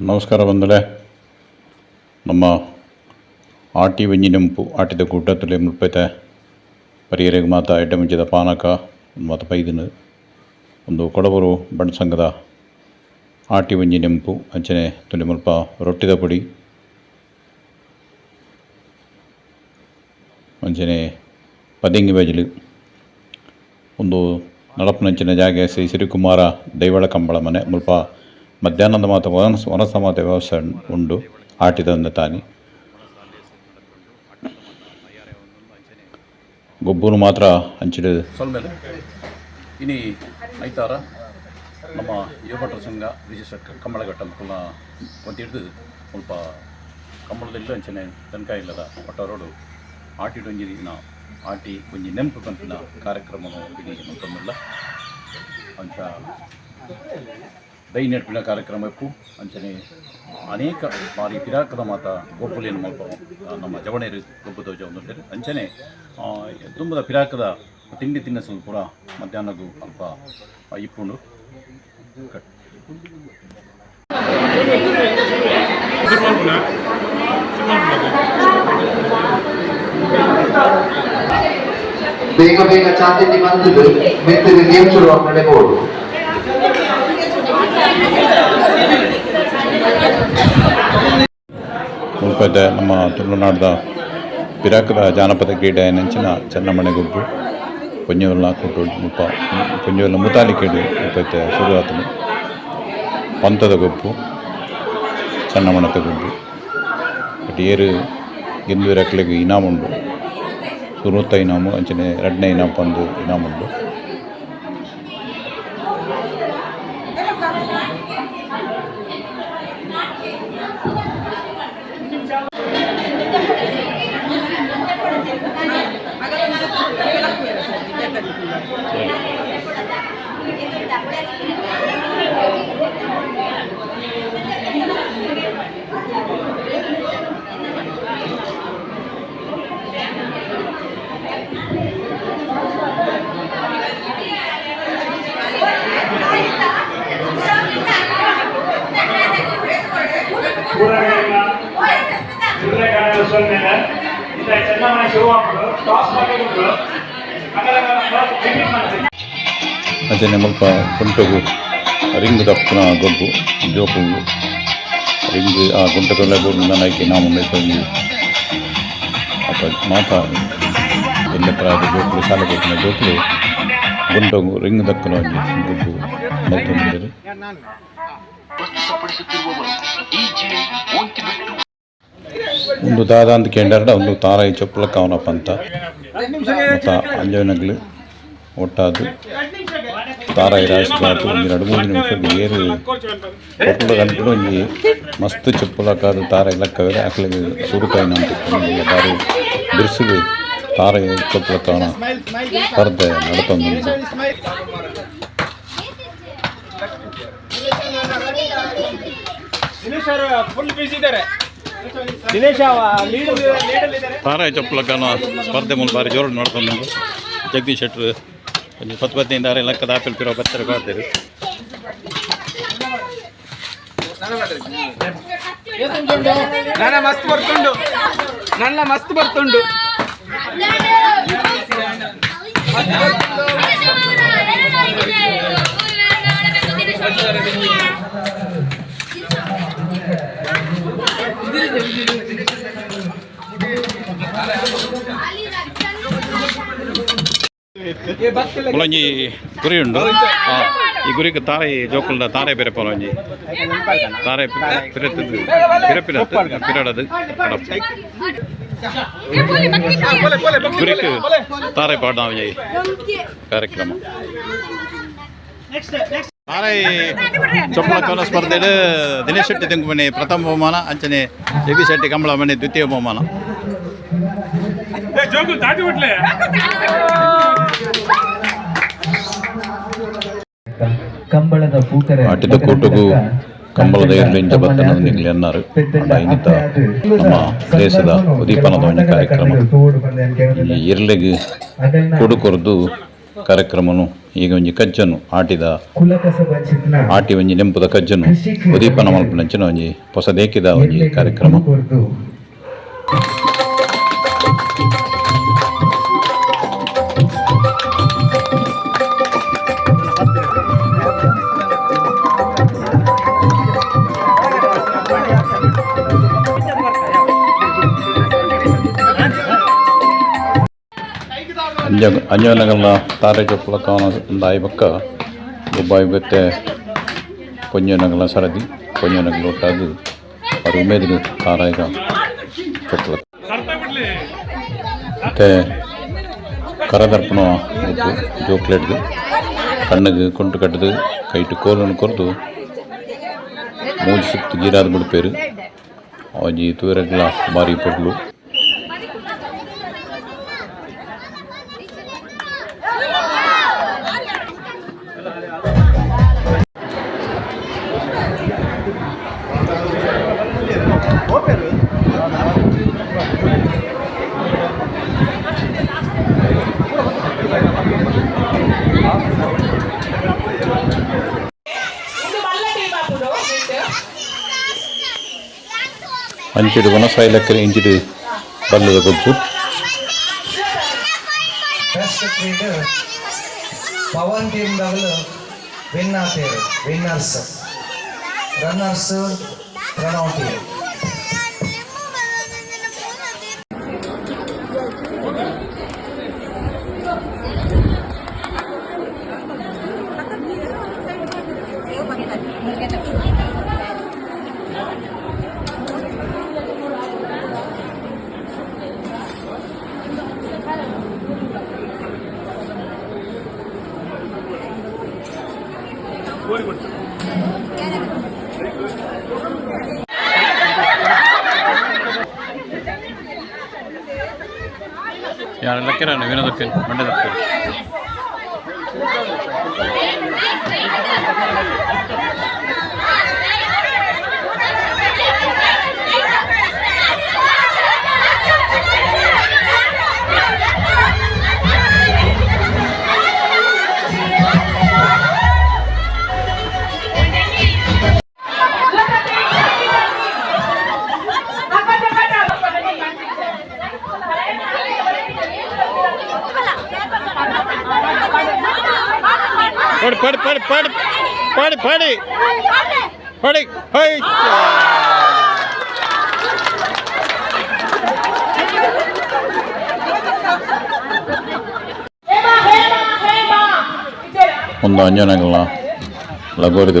ನಮಸ್ಕಾರ ಬಂದಲೆ ನಮ್ಮ ಆಟಿ ಕೂಟದಲ್ಲಿ ಮುಲ್ಪೈತೆ ಪರಿಯರೆಗೆ ಮಾತ ಎಡ್ಡೆ ಮುಂಚಿದ ಪಾನಕ ಮತ್ತು ಪೈದಿನ ಒಂದು ಕೊಡಬರು ಬಣ್ಣ ಸಂಘದ ಆಟಿ ವೆಂಜಿನೆಂಪು ಅಂಚನೆ ತುಲಿ ಮುಲ್ಪ ರೊಟ್ಟಿದ ಪುಡಿ, ಅಂಚನೆ ಪದಿಂಗಿ ಬಜಲು, ಒಂದು ನಡಪನಂಚಿನ ಜಾಗ ಶ್ರೀ ಸಿರಿಕುಮಾರ ದೈವಳ ಕಂಬಳ ಮನೆ ಮುಲ್ಪ ಮಧ್ಯಾಹ್ನದ ಮಾತು ವನಸ ವನಸ ಮಾತ ವ್ಯವಸ್ಥೆ ಉಂಡು ಆಟಿದಂದ ತಾನೆ. ಗೊಬ್ಬರು ಮಾತ್ರ ಹಂಚಿಡ ಸೊಲ್ಮೇಲೆ ಇನಿ ಐತಾರ, ನಮ್ಮ ಯುವಭಟರ ಸಂಘ ವಿಶೇಷ ಕಂಬಳಘಟ್ಟ ಅನುಕೂಲ ಒಂದು ಹಿಡಿದು ಸ್ವಲ್ಪ ಕಂಬಳದಲ್ಲಿ ಅಂಚನೆ ತನಕ ಇಲ್ಲದ ಒಟ್ಟವರೋಡು ಆಟಿ ಡೊಂಜಿನ ಆಟಿ ಒಂಜಿ ನೆಂಪು ಕಂತಿನ ಕಾರ್ಯಕ್ರಮ ಇನಿ ಮತ್ತೊಂದಿಲ್ಲ ಅಂಚ ದೈ ಕಾರ್ಯಕ್ರಮಕ್ಕೂ ಕಾರ್ಯಕ್ರಮ ಅಂಚನೆ ಅನೇಕ ಬಾರಿ ಪಿರಾಕದ ಮಾತ ಗೊಬ್ಬಲಿಯನ್ನು ಮಲ್ಪ ನಮ್ಮ ಜವಣೇರಿ ಗೊಬ್ಬು ಧ್ವಜ ಒಂದು ಅಂಚನೆ ತುಂಬದ ಪಿರಾಕದ ತಿಂಡಿ ತಿನ್ನಸಲು ಪೂರ ಮಧ್ಯಾಹ್ನಗೂ ಅಲ್ಪ ಇಪ್ಪುಂಡು. ಬೇಗ ಬೇಗ ಚಾತಿ ಬಂದಿದ್ದು ಮೆತ್ತಿಗೆ ಗೇಮ್ ಮುಲ್ಪೈತೆ ನಮ್ಮ ತುಳುನಾಡ್ದ ಪಿರಾಕದ ಜಾನಪದ ಕ್ರೀಡೆ ನೆಂಚಿನ ಚೆನ್ನಮಣೆ ಗೊಬ್ಬು ಪೊಂಜವಲ್ಲ ಕೊಟ್ಟು ಮುಪ್ಪ ಪುಂಜವಲ್ಲ ಮುತಾಲಿ ಕೇಡು ಮುಲ್ಪೈತೆ ಶುರುವಾತನು. ಪಂತದ ಗೊಬ್ಬು, ಚೆನ್ನಮಣದ ಗೊಬ್ಬು. ಬಟ್ ಏರು ಗೆಂದು ರೆಕ್ಲೆಗ್ ಇನಾಮುಂಡು. ಉಂಡು ಸುರುತ್ತ ಇನಾಮು, ಅಂಚನೆ ಎರಡನೇ ಇನಾಮ್ ಪಂದು ಇನಾಮ್ ಉಂಡು ಮೇಲೆ ಸೊನ್ನೆನ ಇಂದ ಶುರು ಶಿವಮೊಗ್ಗ ಟಾಸ್ ಮಾಡಿಬಿಟ್ಟು ಅಂಚನೆ ಮುಲ್ಪ ಕುಂಟಗು ರಿಂಗ್ ದಪ್ಪನ ಗೊಬ್ಬು ಜೋಪು ರಿಂಗ್ ಆ ಗುಂಟದೊಳ್ಳೆ ಬೋರ್ನ ನೈಕೆ ನಾವು ಮೇಲ್ಕೊಂಡು ಅಪ್ಪ ಮಾತ. ಎಲ್ಲ ಪ್ರಾಯದ ಜೋಕುಲು ಸಾಲ ಕೊಟ್ಟಿನ ಜೋಕುಲು ಗುಂಟಗು ರಿಂಗ್ ದಕ್ಕನ ಗೊಬ್ಬು. ಗೊಬ್ಬು ಮಲ್ತೊಂದಿದ್ದಾರೆ ಒಂದು ದಾದ ಅಂತ ಕೇಂದ್ರ ಒಂದು ತಾರಾಯಿ ಚೊಪ್ಪಲಕ್ಕ ಅವನಪ್ಪ ಅಂತ. ಮತ್ತು ಅಂಜನಗ್ಲು ಒಟ್ಟಾದು ತಾರಾಯಿ ರಾಯಿಸ್ಬಾರ್ದು ಒಂದು ಎರಡು ಮೂರು ನಿಮಿಷ ಏರು ಕೊಟ್ಟಲು ಗಂಟಲು ಒಂಜಿ ಮಸ್ತ್ ಚೊಪ್ಪಲಕ್ಕಾದ ತಾರಾಯಿ ಲೆಕ್ಕವೇ ಅಕ್ಲಿಗೆ ಸುರುಕಾಯಿ ನಂತ ಬಾರಿ ಬಿರ್ಸಿಗೆ ತಾರಾಯಿ ಚೊಪ್ಪಲಕ್ಕ ಕವನ ಸ್ಪರ್ಧೆ ನಡ್ತೊಂದು ಫುಲ್ ಬಿಸಿ ಇದ್ದಾರೆ. ತಾರಾಯಿ ಚೊಪ್ಪಲಕ್ಕನ ಸ್ಪರ್ಧೆ ಮೂಲಕ ಬಾರಿ ಜೋರು ನೋಡ್ಕೊಂಡು ಜಗದೀಶ್ ಶೆಟ್ರು ಪತ್ತು ಪತ್ತಿನಿಂದ ಆರೆ ಲೆಕ್ಕದ ಆಪಲ್ ಪಿರೋ ಬತ್ತರ ಕಾಡ್ತಾರೆ ನನ್ನ ಮಸ್ತ್ ಬರ್ತುಂಡು ನನ್ನ ಮಸ್ತ್ ಬರ್ತುಂಡು ಮುಲಂಜಿ ಗುರಿ ಉಂಡು ಹಾಂ ಈ ಗುರಿಗೆ ತಾರಾಯಿ ಜೋಕುಲ್ದ ತಾರೆ ಬೇರೆ ಪೊಲಂಜಿ ತಾರೆ ಪಿರತ್ತದು ಪಿರಪಿರತ್ತು ಪಿರಡದು ಗುರಿಕ್ ತಾರೆ ಪಾಡ್ನಾವಿ ಕಾರ್ಯಕ್ರಮ ತಾರಾಯಿ ಚೊಪ್ಪಲಕ್ಕನ ಸ್ಪರ್ಧೆಡ್ ದಿನೇಶ್ ಶೆಟ್ಟಿ ತೆಂಗು ಮನೆ ಪ್ರಥಮ ಬಹುಮಾನ ಅಂಚನೆ ಜಗದೀಶ್ ಶೆಟ್ಟಿ ಕಂಬಳ ಮನೆ ದ್ವಿತೀಯ ಬಹುಮಾನ ಜೋಗು ದಾಟಿ ಬಿಟ್ಲೆ ಕಂಬಳದ ಪೂಕರೆ ಆಟಿದ ಕೋಟಗು ಕಂಬಳದ ಎಲ್ಲಿಂಜ ಬತ್ತನದ ಅನ್ನಾರು. ಇನ್ನಿತ ನಮ್ಮ ದೇಶದ ಉದೀಪನದ ಒಂದು ಕಾರ್ಯಕ್ರಮ. ಈ ಇರ್ಲೆಗ್ ಕೊಡುಕೊರ್ದು ಕಾರ್ಯಕ್ರಮನು ಈಗ ಒಂಜಿ ಕಜ್ಜನು ಆಟಿದ ಆಟಿ ಒಂದು ನೆಂಪುದ ಕಜ್ಜನು ಉದೀಪನ ಮಲ್ಪನಂಚಿನ ಒಂಜಿ ಹೊಸದೇಕಿದ ಒಂಜಿ ಕಾರ್ಯಕ್ರಮ. ಅಂಜ ಅಂಜನಗಲ್ಲ ತಾರೆ ಚೊಪ್ಪಲ ಕಾವನ ದಾಯಿ ಬಕ್ಕ ಬಾಯಿ ಬೆತ್ತೆ ಪೊಂಜನಗಲ ಸರದಿ ಪೊಂಜನಗಲ ಒಟ್ಟಾದು ಅವ್ರ ಉಮೇದಿನ ತಾರಾಯಿಗ ಚೊಪ್ಪಲ ಮತ್ತು ಕರದರ್ಪಣ ಉಪ್ಪು ಜೋಕ್ಲೇಟ್ದು. ಕಣ್ಣಿಗೆ ಕುಂಟು ಕಟ್ಟದು ಕೈಟು ಕೋಲನ್ನು ಕೊರ್ದು ಮೂಜಿ ಸುತ್ತು ಗೀರಾದ ಬಿಡ್ಪೇರು. ಒಂಜಿ ತೂರಗ್ಲ ಬಾರಿ ಪೊಡ್ಲು. ಅಂಚಿಡು ಒಣಸಾಯಿಲಕ್ಕರೆ ಇಂಚಿಡು ಬಲ್ಲದ ಗೊಬ್ಬು first ಕ್ರೀಡರ್ Pavan team ದಾಗಲು win ಆಗ್ತೇವೆ winners runners ஓடி கொடுத்து யார் லக்கரான வினோதத்தில் மண்டலத்தில் ಪಡಿ ಪಡಿ ಪಡಿ ಪಡಿ ಪಡಿ ಪಡಿ ಪಡಿ ಹೈ ಒಂದು ಅಂಜನಗಲ್ಲ ಲಗೋರಿದ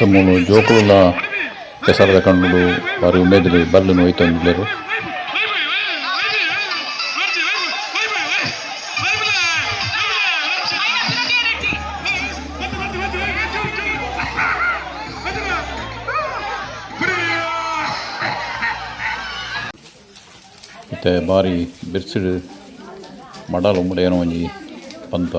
తమ్ముడు జోకుల పెసరద కండులు వారు ఉండేది బళ్ళు నోయితో ఉండలేరు ಮತ್ತು ಬಾರಿ ಬಿರ್ಸಿಡು ಮಡಲು ಮುಡೆಯನ ಒಂಜಿ ಪಂತ